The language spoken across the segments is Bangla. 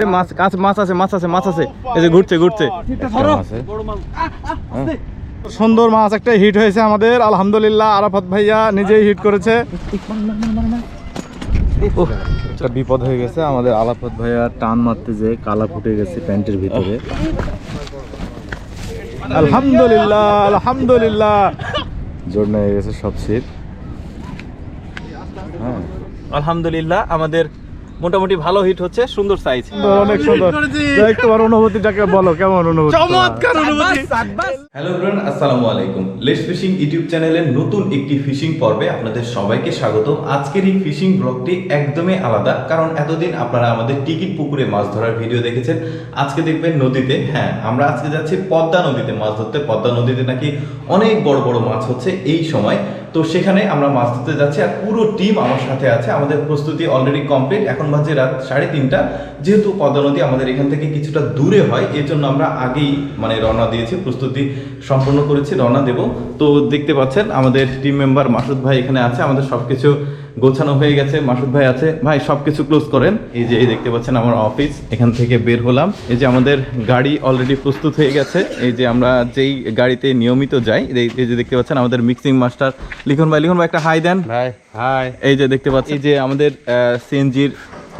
মাছ কাছে মাছ আছে মাছ আছে মাছ আছে। এই যে ঘুরছে ঘুরছে। হ্যাঁ। সুন্দর মাছ একটা হিট হয়েছে আমাদের। আলহামদুলিল্লাহ আরাফাত ভাইয়া নিজেই হিট করেছে। একটা বিপদ হয়ে গেছে। আমাদের আলাফত ভাইয়া টান মারতে যে কালা ফুটে গেছে প্যান্টের ভিতরে। আলহামদুলিল্লাহ আলহামদুলিল্লাহ। জোর হয়ে গেছে সব শীত। হ্যাঁ। আলহামদুলিল্লাহ আমাদের মোটামুটি ভালো হিট হচ্ছে সুন্দর সাইজ অনেক সুন্দর। তোমার অনুভূতিটাকে বলো কেমন অনুভূতি চমৎকার অনুভূতি। হ্যালো ব্রান আসসালামু আলাইকুম। লেটস ফিশিং ইউটিউব চ্যানেলের নতুন একটি ফিশিং পর্বে আপনাদের সবাইকে স্বাগত। আজকের এই ফিশিং ব্লগটি একদমই আলাদা কারণ এতদিন আপনারা আমাদের টিকিট পুকুরে মাছ ধরার ভিডিও দেখেছেন। আজকে দেখবেন নদীতে হ্যাঁ আমরা আজকে যাচ্ছি পদ্মা নদীতে। মাছ ধরতে পদ্মা নদীতে নাকি অনেক বড় বড় মাছ হচ্ছে এই সময়। তো সেখানে আমরা মাছ ধরতে যাচ্ছি আর পুরো টিম আমার সাথে আছে। আমাদের প্রস্তুতি অলরেডি কমপ্লিট এখন বাজে রাত সাড়ে তিনটা। যেহেতু পদ্মা নদী আমাদের এখান থেকে কিছুটা দূরে হয় এর জন্য আমরা আগেই মানে রওনা দিয়েছি, প্রস্তুতি সম্পূর্ণ করেছি, রওনা দেব। তো দেখতে পাচ্ছেন, আমাদের টিম মেম্বার মাসুদ ভাই এখানে আছে। আমাদের সবকিছু গোছানো হয়ে গেছে মাসুদ ভাই আছে। ভাই সবকিছু ক্লোজ করেন। এই যে এই দেখতে পাচ্ছেন আমার অফিস এখান থেকে বের হলাম। এই যে আমাদের গাড়ি অলরেডি প্রস্তুত হয়ে গেছে। এই যে আমরা যেই গাড়িতে নিয়মিত যাই এই- এই যে দেখতে পাচ্ছেন আমাদের মিক্সিং মাস্টার লিখন ভাই লিখন ভাই একটা হাই দেন। ভাই হাই এই যে দেখতে পাচ্ছি এই যে আমাদের সিএনজির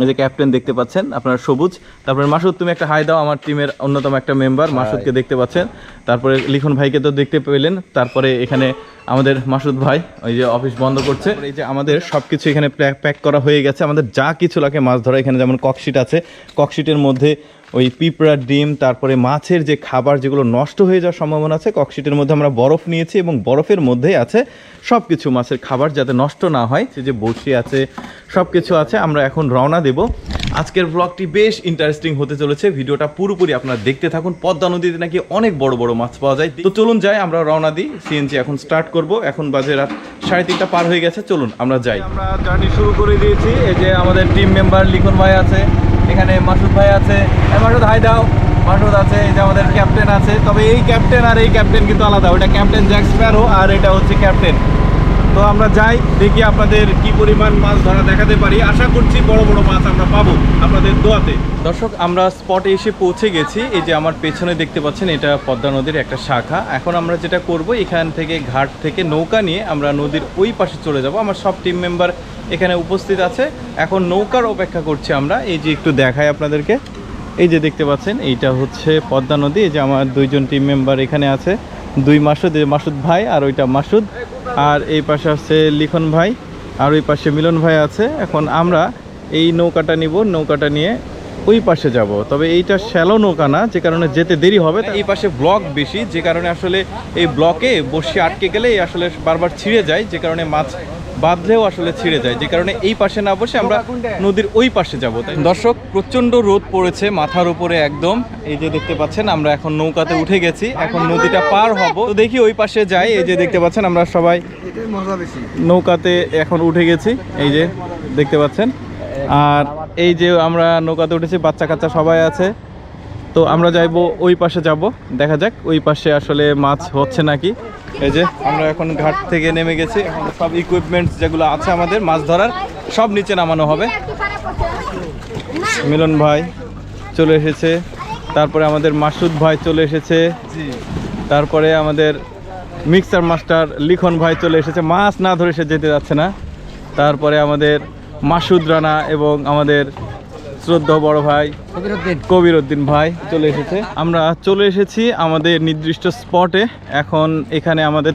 এই যে ক্যাপ্টেন দেখতে পাচ্ছেন আপনার সবুজ। তারপরে মাসুদ তুমি একটা হাই দাও আমার টিমের অন্যতম একটা মেম্বার মাসুদকে দেখতে পাচ্ছেন। তারপরে লিখন ভাইকে তো দেখতে পেলেন। তারপরে এখানে আমাদের মাসুদ ভাই ওই যে অফিস বন্ধ করছে। এই যে আমাদের সব কিছু এখানে প্যাক করা হয়ে গেছে। আমাদের যা কিছু লাগে মাছ ধরা এখানে যেমন ককশিট আছে। ককশিটের মধ্যে ওই পিঁপড়ার ডিম, তারপরে মাছের যে খাবার যেগুলো নষ্ট হয়ে যাওয়ার সম্ভাবনা আছে, ককশিটের মধ্যে আমরা বরফ নিয়েছি এবং বরফের মধ্যেই আছে সব কিছু মাছের খাবার যাতে নষ্ট না হয়। সে যে বড়শি আছে সব কিছু আছে, আমরা এখন রওনা দেব। আজকের ব্লগটি বেশ ইন্টারেস্টিং হতে চলেছে। ভিডিওটা পুরোপুরি আপনারা দেখতে থাকুন। পদ্মা নদীতে নাকি অনেক বড় বড় মাছ পাওয়া যায়। তো চলুন যাই, আমরা রওনা দিই। সিএনজি এখন স্টার্ট করব। এখন বাজে রাত সাড়ে তিনটা পার হয়ে গেছে। চলুন, আমরা যাই। আমরা জার্নি শুরু করে দিয়েছি। এই যে আমাদের টিম মেম্বার লিখন ভাই আছে। এখানে মাসুদ ভাই আছে এ, মাসুদ হাই দাও। মাসুদ আছে এই যে আমাদের ক্যাপ্টেন আছে। তবে এই ক্যাপ্টেন আর এই ক্যাপ্টেন কিন্তু আলাদা ওটা ক্যাপ্টেন জ্যাক স্প্যারো আর এটা হচ্ছে ক্যাপ্টেন তো আমরা যাই, দেখি আপনাদের কি পরিমাণ মাছ ধরা দেখাতে পারি। আশা করছি বড় বড় মাছ আমরা পাবো আপনাদের দোয়াতে। দর্শক, আমরা স্পটে এসে পৌঁছে গেছি। এই যে আমার পেছনে দেখতে পাচ্ছেন, এটা পদ্মা নদীর একটা শাখা। এখন আমরা যেটা করব, এখান থেকে ঘাট থেকে নৌকা নিয়ে আমরা নদীর ওই পাশে চলে যাব। আমার সব টিম মেম্বার এখানে উপস্থিত আছে। এখন নৌকার অপেক্ষা করছি আমরা। এই যে একটু দেখাই আপনাদেরকে। এই যে দেখতে পাচ্ছেন, এইটা হচ্ছে পদ্মা নদী। এই যে আমার দুইজন টিম মেম্বার এখানে আছে। দুই মাসুদ মাসুদ ভাই আর ওইটা মাসুদ। আর এই পাশে আছে লিখন ভাই, আর ওই পাশে মিলন ভাই আছে। এখন আমরা এই নৌকাটা নিব, নৌকাটা নিয়ে ওই পাশে যাব। তবে এইটা শ্যালো নৌকা না, যে কারণে যেতে দেরি হবে। এই পাশে ব্লক বেশি, যে কারণে আসলে এই ব্লকে বসে আটকে গেলে আসলে বারবার ছিঁড়ে যায়, যে কারণে মাছ বাঁধলেও আসলে ছিঁড়ে যায়। যে কারণে এই পাশে না বসে আমরা নদীর ওই পাশে যাব দর্শক প্রচণ্ড রোদ পড়েছে মাথার উপরে একদম। এই যে দেখতে পাচ্ছেন আমরা এখন নৌকাতে উঠে গেছি। এখন নদীটা পার হব। তো দেখি ওই পাশে যাই। এই যে দেখতে পাচ্ছেন আমরা সবাই নৌকাতে এখন উঠে গেছি। এই যে দেখতে পাচ্ছেন। আর এই যে আমরা নৌকাতে উঠেছি বাচ্চা কাচ্চা সবাই আছে। তো আমরা যাইবো ওই পাশে যাব। দেখা যাক ওই পাশে আসলে মাছ হচ্ছে নাকি। এই যে, আমরা এখন ঘাট থেকে নেমে গেছি। এখন সব ইকুইপমেন্টস যেগুলো আছে আমাদের, মাছ ধরার, সব নিচে নামানো হবে। মিলন ভাই চলে এসেছে। তারপরে আমাদের মাসুদ ভাই চলে এসেছে। তারপরে আমাদের মিক্সার মাস্টার লিখন ভাই চলে এসেছে। মাছ না ধরে সে যেতে যাচ্ছে না। তারপরে আমাদের মাসুদ রানা এবং আমাদের শ্রদ্ধা বড় ভাই। কবির উদ্দিন ভাই চলে এসেছে। আমরা চলে এসেছি আমাদের নির্দিষ্ট স্পটে। এখন এখানে আমাদের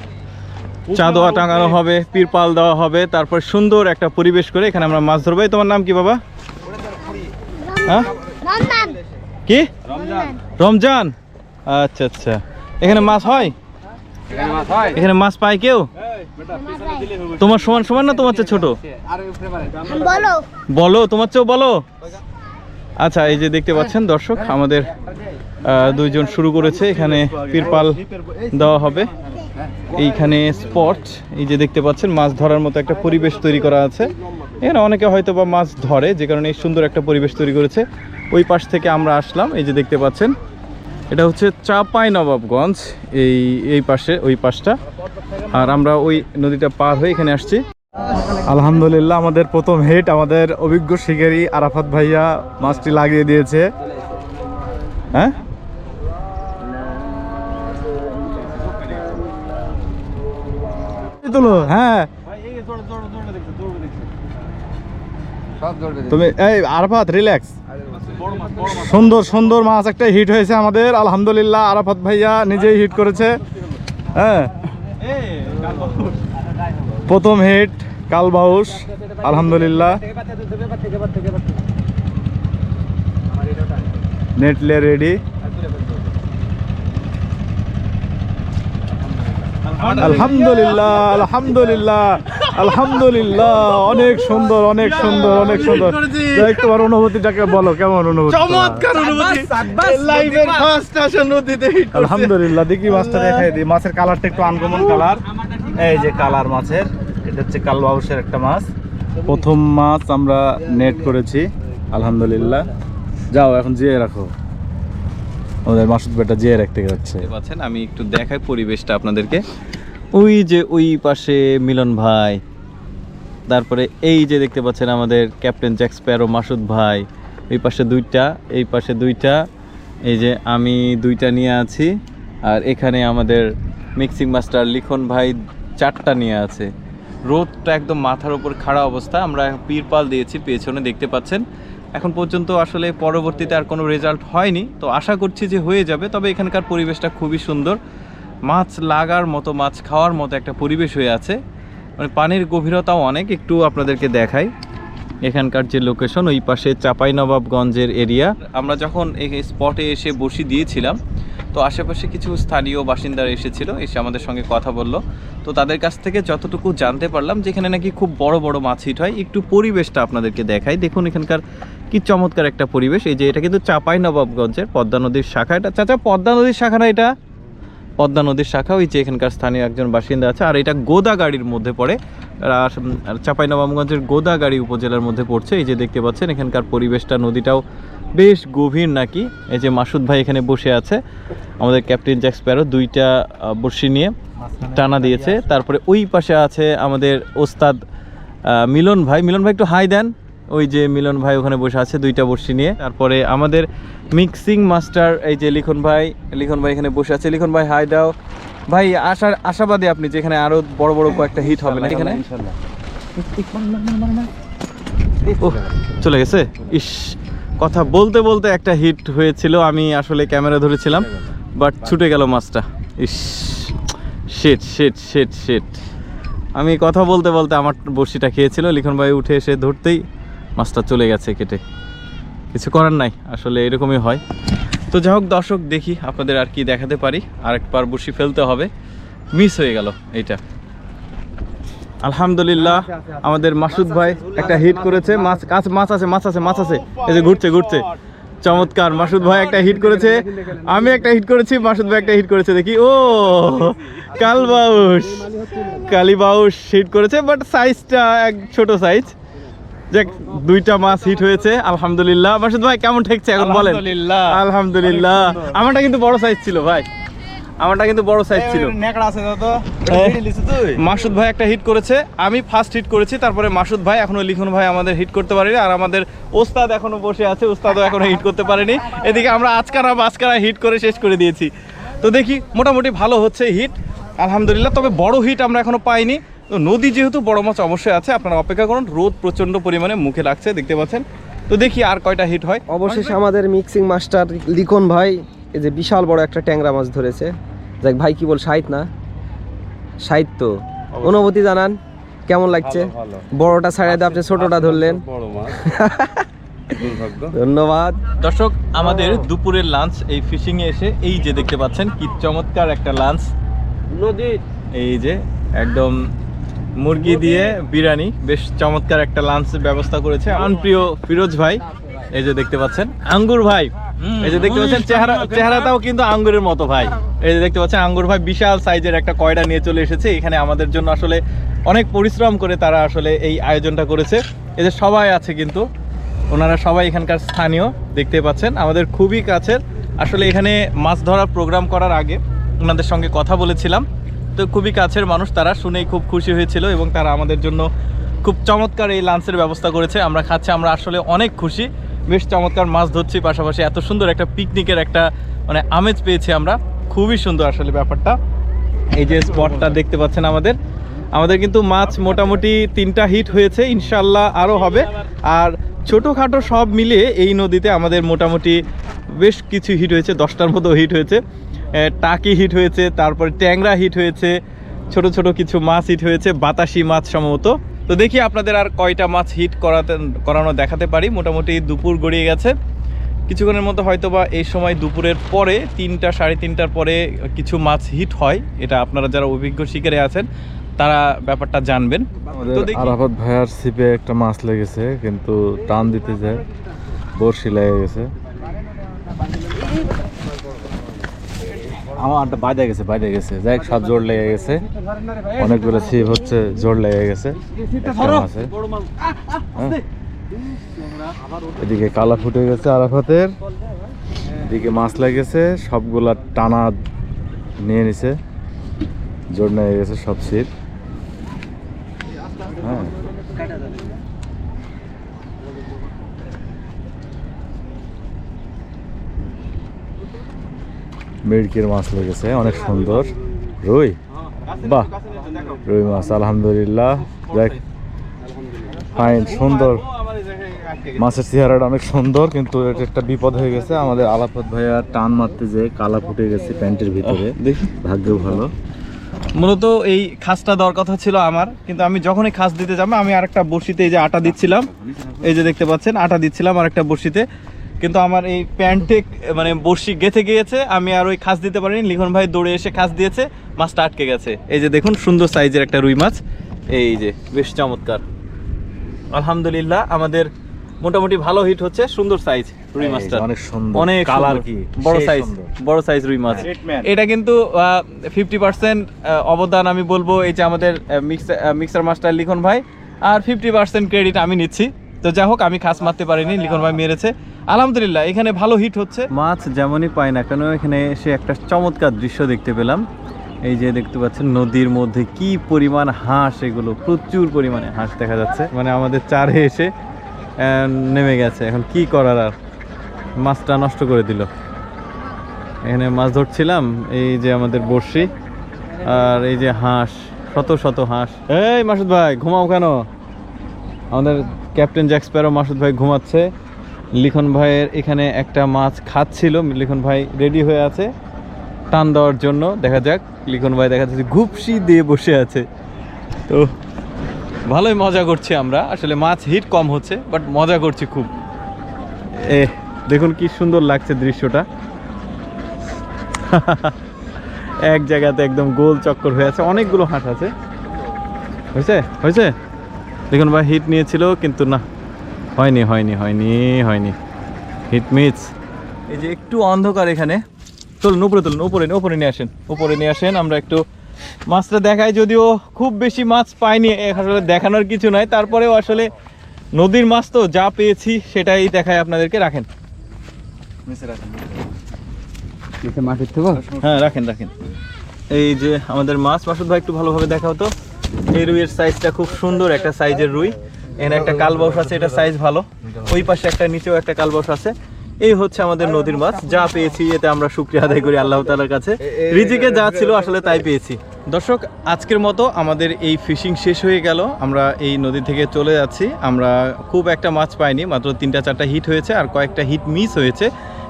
চাঁদোয়া টাঙানো হবে পিরপাল দেওয়া হবে তারপর সুন্দর একটা পরিবেশ করে এখানে আমরা মাছ ধরবো। তোমার নাম কি বাবা? হ্যাঁ? রমজান। কি? রমজান। রমজান? আচ্ছা আচ্ছা। এখানে মাছ হয়? এখানে মাছ পায় কেউ? তোমার সমান সমান না তোমার চেয়ে ছোট? বলো। বলো তোমার চেয়েও বলো। আচ্ছা এই যে দেখতে পাচ্ছেন দর্শক, আমাদের দুইজন শুরু করেছে। এখানে পিরপাল দেওয়া হবে। এইখানে স্পট, এই যে দেখতে পাচ্ছেন, মাছ ধরার মতো একটা পরিবেশ তৈরি করা আছে। এখানে অনেকে হয়তো বা মাছ ধরে, যে কারণে এই সুন্দর একটা পরিবেশ তৈরি করেছে। ওই পাশ থেকে আমরা আসলাম, এই যে দেখতে পাচ্ছেন। এটা হচ্ছে চাপাই নবাবগঞ্জ, এই এই পাশে, ওই পাশটা। আর আমরা ওই নদীটা পার হয়ে এখানে আসছি। আলহামদুলিল্লাহ, আমাদের প্রথম হিট আমাদের অভিজ্ঞ শিকারী আরাফাত ভাইয়া মাছটি লাগিয়ে দিয়েছে। হ্যাঁ? হ্যাঁ। তুমি, এই আরাফাত রিল্যাক্স সুন্দর সুন্দর মাছ একটা হিট হয়েছে আমাদের। আলহামদুলিল্লাহ, আরাফাত ভাইয়া নিজেই হিট করেছে। হ্যাঁ। প্রথম হিট কালবাউস আলহামদুলিল্লাহ। নেটলে রেডি। আলহামদুলিল্লাহ আলহামদুলিল্লাহ আলহামদুলিল্লাহ। অনেক সুন্দর অনেক সুন্দর অনেক সুন্দর। যাই তোমার অনুভূতিটাকে বলো কেমন অনুভূতি চমৎকার অনুভূতি। লাইভের ফার্স্ট আসা নদীতে আলহামদুলিল্লাহ দেখি মাছটা দেখাই দিই। মাছের কালারটা একটু আনকমন কালার এই যে কালার মাছের। এটা হচ্ছে কালবাউসের একটা মাছ। প্রথম মাছ আমরা নেট করেছি আলহামদুলিল্লাহ। যাও এখন জিয়ে রাখো। আমাদের মাসুদ বেটা জিয়ে রাখতে যাচ্ছে। পাচ্ছেন আমি একটু দেখাই পরিবেশটা আপনাদেরকে। ওই যে ওই পাশে মিলন ভাই তারপরে এই যে দেখতে পাচ্ছেন আমাদের ক্যাপ্টেন জ্যাক স্প্যারো মাসুদ ভাই এই পাশে দুইটা এই পাশে দুইটা এই যে আমি দুইটা নিয়ে আছি আর এখানে আমাদের মিক্সিং মাস্টার লিখন ভাই চারটা নিয়ে আছে। রোদটা একদম মাথার উপর খাড়া অবস্থা। আমরা পীরপাল দিয়েছি, পেছনে দেখতে পাচ্ছেন। এখন পর্যন্ত আসলে পরবর্তীতে আর কোনো রেজাল্ট হয়নি। তো আশা করছি যে হয়ে যাবে, তবে এখানকার পরিবেশটা খুবই সুন্দর। মাছ লাগার মতো, মাছ খাওয়ার মতো একটা পরিবেশ হয়ে আছে। মানে পানির গভীরতাও অনেক, একটু আপনাদেরকে দেখাই। এখানকার যে লোকেশন ওই পাশে চাঁপাইনবাবগঞ্জের এরিয়া আমরা যখন এই স্পটে এসে বসি দিয়েছিলাম তো আশেপাশে কিছু স্থানীয় বাসিন্দারা এসেছিল, এসে আমাদের সঙ্গে কথা বলল। তো তাদের কাছ থেকে যতটুকু জানতে পারলাম যেখানে নাকি খুব বড় বড় মাছ হিট হয়। একটু পরিবেশটা আপনাদেরকে দেখাই। দেখুন এখানকার কি চমৎকার একটা পরিবেশ। এই যে এটা কিন্তু চাপাই নবাবগঞ্জের পদ্মা নদীর শাখা। এটা চাচা, পদ্মা নদীর শাখা না এটা? পদ্মা নদীর শাখা, ওই যে এখানকার স্থানীয় একজন বাসিন্দা আছে। আর এটা গোদাগাড়ির মধ্যে পড়ে। আর চাঁপাইনবাবগঞ্জের গোদাগাড়ি উপজেলার মধ্যে পড়ছে। এই যে দেখতে পাচ্ছেন এখানকার পরিবেশটা, নদীটাও বেশ গভীর নাকি? এই যে মাসুদ ভাই এখানে বসে আছে। আমাদের ক্যাপ্টেন জ্যাক স্প্যারো দুইটা বড়শি নিয়ে টানা দিয়েছে। তারপরে ওই পাশে আছে আমাদের ওস্তাদ মিলন ভাই। মিলন ভাই একটু হাই দেন। ওই যে মিলন ভাই ওখানে বসে আছে দুইটা বড়শি নিয়ে। তারপরে আমাদের মিক্সিং মাস্টার এই যে লিখন ভাই লিখন ভাই এখানে বসে আছে। লিখন ভাই হাই দাও। ভাই আশার আশাবাদী আপনি যে এখানে আরও বড় বড় কয়েকটা হিট হবে না এখানে? চলে গেছে? ইস কথা বলতে বলতে একটা হিট হয়েছিল আমি আসলে ক্যামেরা ধরেছিলাম বাট ছুটে গেল মাছটা। ইস শেট শেট শেট শেট আমি কথা বলতে বলতে আমার বড়শিটা খেয়েছিল লিখন ভাই উঠে এসে ধরতেই মাছটা চলে গেছে কেটে। কিছু করার নাই আসলে এরকমই হয়। তো যাই হোক দর্শক দেখি আপনাদের আর কি দেখাতে পারি। আরেকবার বসি ফেলতে হবে। মিস হয়ে গেল এইটা। আলহামদুলিল্লাহ আমাদের মাসুদ ভাই একটা হিট করেছে। মাছ কাছ মাছ আছে মাছ আছে মাছ আছে। এই যে ঘুরছে ঘুরছে। চমৎকার মাসুদ ভাই একটা হিট করেছে। আমি একটা হিট করেছি মাসুদ ভাই একটা হিট করেছে। দেখি ও কালবাউস কালিবাউস হিট করেছে বাট সাইজটা এক ছোট সাইজ যাক দুইটা মাছ হিট হয়েছে আলহামদুলিল্লাহ। মাসুদ ভাই কেমন ঠেকছে এখন বলেন? আলহামদুলিল্লাহ। আলহামদুলিল্লাহ। আমারটা কিন্তু বড় সাইজ ছিল ভাই। আমারটা কিন্তু বড় সাইজ ছিল। নেকড়া আছে তো মাসুদ ভাই একটা হিট করেছে। আমি ফার্স্ট হিট করেছি তারপরে মাসুদ ভাই এখনও লিখন ভাই আমাদের হিট করতে পারেনি। আর আমাদের ওস্তাদ এখনও বসে আছে ওস্তাদও এখনও হিট করতে পারেনি। এদিকে আমরা আজকারা বাজকারা হিট করে শেষ করে দিয়েছি। তো দেখি মোটামুটি ভালো হচ্ছে হিট আলহামদুলিল্লাহ তবে বড় হিট আমরা এখনও পাইনি। তো নদী যেহেতু বড় মাছ অবশ্যই আছে আপনারা অপেক্ষা করুন। রোদ প্রচণ্ড পরিমাণে মুখে লাগছে দেখতে পাচ্ছেন। তো দেখি আর কয়টা হিট হয়। অবশেষে আমাদের মিক্সিং মাস্টার লিখন ভাই এই যে বিশাল বড় একটা ট্যাংরা মাছ ধরেছে। যাক ভাই কি বল সাহিত না? সাহিত্য অনুভূতি জানান কেমন লাগছে? বড়টা ছাড়িয়ে দিয়ে আপনি ছোটটা ধরলেন। ধন্যবাদ। দর্শক আমাদের দুপুরের লাঞ্চ এই ফিশিং এ এসে এই যে দেখতে পাচ্ছেন কি চমৎকার একটা লাঞ্চ। নদীর এই যে একদম মুরগি দিয়ে বিরিয়ানি বেশ চমৎকার একটা লাঞ্চের ব্যবস্থা করেছে। আমার প্রিয় ফিরোজ ভাই এই যে দেখতে পাচ্ছেন? আঙ্গুর ভাই। এই যে দেখতে পাচ্ছেন চেহারা চেহারাটাও কিন্তু আঙ্গুরের মতো ভাই। এই যে দেখতে পাচ্ছেন আঙ্গুর ভাই বিশাল সাইজের একটা কয়ডা নিয়ে চলে এসেছে। এখানে আমাদের জন্য আসলে অনেক পরিশ্রম করে তারা আসলে এই আয়োজনটা করেছে। এই যে সবাই আছে কিন্তু ওনারা সবাই এখানকার স্থানীয় দেখতে পাচ্ছেন। আমাদের খুবই কাছের। আসলে এখানে মাছ ধরার প্রোগ্রাম করার আগে ওনাদের সঙ্গে কথা বলেছিলাম। তো খুবই কাছের মানুষ তারা শুনেই খুব খুশি হয়েছিল এবং তারা আমাদের জন্য খুব চমৎকার এই লাঞ্চের ব্যবস্থা করেছে। আমরা খাচ্ছি আমরা আসলে অনেক খুশি। বেশ চমৎকার মাছ ধরছি পাশাপাশি। এত সুন্দর একটা পিকনিকের একটা মানে আমেজ পেয়েছি আমরা। খুবই সুন্দর আসলে ব্যাপারটা। এই যে স্পটটা দেখতে পাচ্ছেন আমাদের। আমাদের কিন্তু মাছ মোটামুটি তিনটা হিট হয়েছে ইনশাল্লাহ আরও হবে। আর ছোটোখাটো সব মিলিয়ে এই নদীতে আমাদের মোটামুটি বেশ কিছু হিট হয়েছে, দশটার মতো হিট হয়েছে। টাকি হিট হয়েছে, তারপরে ট্যাংরা হিট হয়েছে, ছোট ছোট কিছু মাছ হিট হয়েছে, বাতাসি মাছ সম্ভবত। তো দেখি আপনাদের আর কয়টা মাছ হিট করাতে করানো দেখাতে পারি। মোটামুটি দুপুর গড়িয়ে গেছে। কিছুক্ষণের মধ্যে হয়তো বা এই সময় দুপুরের পরে তিনটা সাড়ে তিনটার পরে কিছু মাছ হিট হয়। এটা আপনারা যারা অভিজ্ঞ শিকারে আছেন তারা ব্যাপারটা জানবেন। তো দেখি। আরাফাত ভাইয়ার ছিপে একটা মাছ লেগেছে কিন্তু টান দিতে যায়। বড়শি লেগে গেছে। আমার বাইরে গেছে বাইরে গেছে। যাই সব জোর লেগে গেছে। অনেকগুলো ছিপ হচ্ছে জোর লেগে গেছে। হ্যাঁ। এদিকে কালা ফুটে গেছে আরাফাতের। এদিকে মাছ লেগেছে সবগুলা টানা নিয়ে নিছে। জোর নিয়ে গেছে সব ছিপ। হ্যাঁ। মিড়কির মাছ লেগেছে অনেক সুন্দর। রুই? বাহ রুই মাছ আলহামদুলিল্লাহ। দেখ ফাইন সুন্দর। মাছের চেহারাটা অনেক সুন্দর কিন্তু এটা একটা বিপদ হয়ে গেছে। আমাদের আলাপত ভাইয়া টান মারতে যে কালা ফুটে গেছে প্যান্টের ভিতরে। দেখি। ভাগ্য ভালো। মূলত এই খাসটা দেওয়ার কথা ছিল আমার কিন্তু আমি যখনই খাস দিতে যাব আমি আরেকটা বড়শিতে এই যে আটা দিচ্ছিলাম এই যে দেখতে পাচ্ছেন আটা দিচ্ছিলাম আরেকটা বড়শিতে। কিন্তু আমার এই প্যান্টে মানে বড়শি গেথে গিয়েছে আমি আর ওই খাস দিতে পারিনি। লিখন ভাই দৌড়ে এসে খাস দিয়েছে মাছটা আটকে গেছে। এই যে দেখুন সুন্দর সাইজের একটা রুই মাছ। এই যে বেশ চমৎকার। আলহামদুলিল্লাহ আমাদের মোটামুটি ভালো হিট হচ্ছে সুন্দর সাইজ রুই মাছটা অনেক সুন্দর। অনেক কালার কি? বড় সাইজ বড় সাইজ রুই মাছ। এটা কিন্তু ফিফটি পার্সেন্ট অবদান আমি বলব এই যে আমাদের মিক্সার মিক্সার মাস্টার লিখন ভাই। আর ফিফটি পার্সেন্ট ক্রেডিট আমি নিচ্ছি। তো যাই হোক, আমি খাস মারতে পারিনি, লিখন ভাই মেরেছে। আলহামদুলিল্লাহ, এখানে ভালো হিট হচ্ছে। মাছ যেমনই পায় না কেন, এখানে এসে একটা চমৎকার দৃশ্য দেখতে পেলাম। এই যে দেখতে পাচ্ছেন, নদীর মধ্যে কি পরিমাণ হাঁস, এগুলো প্রচুর পরিমাণে হাঁস দেখা যাচ্ছে। মানে আমাদের চারে এসে নেমে গেছে। এখন কি করার আর? মাছটা নষ্ট করে দিল। এখানে মাছ ধরছিলাম, এই যে আমাদের বড়শি, আর এই যে হাঁস, শত শত হাঁস। এই মাসুদ ভাই, ঘুমাও কেন? আমাদের ক্যাপ্টেন জ্যাক্সপ্যারো মাসুদ ভাই ঘুমাচ্ছে। লিখন ভাইয়ের এখানে একটা মাছ খাচ্ছিল। লিখন ভাই রেডি হয়ে আছে টান দেওয়ার জন্য। দেখা যাক, লিখন ভাই দেখা যাচ্ছে ঘুপসি দিয়ে বসে আছে। তো ভালোই মজা করছি আমরা। আসলে মাছ হিট কম হচ্ছে বাট মজা করছি খুব। এ, দেখুন কি সুন্দর লাগছে দৃশ্যটা। এক জায়গাতে একদম গোল চক্কর হয়ে আছে। অনেকগুলো হাঁস আছে। হয়েছে? হয়েছে? দেখুন ভাই হিট নিয়েছিল কিন্তু না হয়নি হয়নি হয়নি হয়নি। হিট মিস এই যে একটু অন্ধকার এখানে। চলুন উপরে তুলুন উপরে উপরে নিয়ে আসেন উপরে নিয়ে আসেন। আমরা একটু মাছটা দেখাই যদিও খুব বেশি মাছ পাইনি আসলে দেখানোর কিছু নাই। তারপরেও আসলে নদীর মাছ তো যা পেয়েছি সেটাই দেখাই আপনাদেরকে। রাখেন। হ্যাঁ রাখেন রাখেন। এই যে আমাদের মাছ মাসুদ ভাই একটু ভালোভাবে দেখাও তো। এই রুইয়ের সাইজটা খুব সুন্দর একটা সাইজের রুই। এখানে একটা কালবাউস আছে, এটা সাইজ ভালো। ওই পাশে একটা, নিচেও একটা কালবাউস আছে। এই হচ্ছে আমাদের নদীর মাছ। যা পেয়েছি, এতে আমরা শুক্রিয়া আদায় করি আল্লাহ তালার কাছে। রিজিকে যা ছিল, আসলে তাই পেয়েছি। দর্শক, আজকের মতো আমাদের এই ফিশিং শেষ হয়ে গেল। আমরা এই নদী থেকে চলে যাচ্ছি। আমরা খুব একটা মাছ পাইনি, মাত্র তিনটা, চারটা হিট হয়েছে, আর কয়েকটা হিট মিস হয়েছে।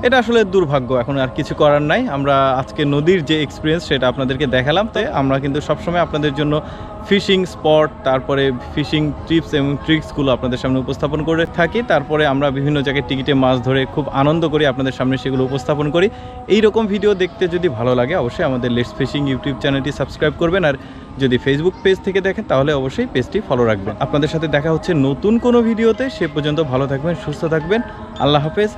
এটা আসলে দুর্ভাগ্য, এখন আর কিছু করার নাই। আমরা আজকে নদীর যে এক্সপিরিয়েন্স সেটা আপনাদেরকে দেখালাম। তাই আমরা কিন্তু সবসময় আপনাদের জন্য ফিশিং স্পট তারপরে ফিশিং টিপস এবং ট্রিক্সগুলো আপনাদের সামনে উপস্থাপন করে থাকি। তারপরে আমরা বিভিন্ন জায়গায় টিকিটে মাছ ধরে খুব আনন্দ করি, আপনাদের সামনে সেগুলো উপস্থাপন করি। এই রকম ভিডিও দেখতে যদি ভালো লাগে, অবশ্যই আমাদের লেটস ফিশিং ইউটিউব চ্যানেলটি সাবস্ক্রাইব করবেন। আর যদি ফেসবুক পেজ থেকে দেখেন, তাহলে অবশ্যই পেজটি ফলো রাখবেন। আপনাদের সাথে দেখা হচ্ছে নতুন কোনো ভিডিওতে সে পর্যন্ত ভালো থাকবেন, সুস্থ থাকবেন। আল্লাহ হাফেজ।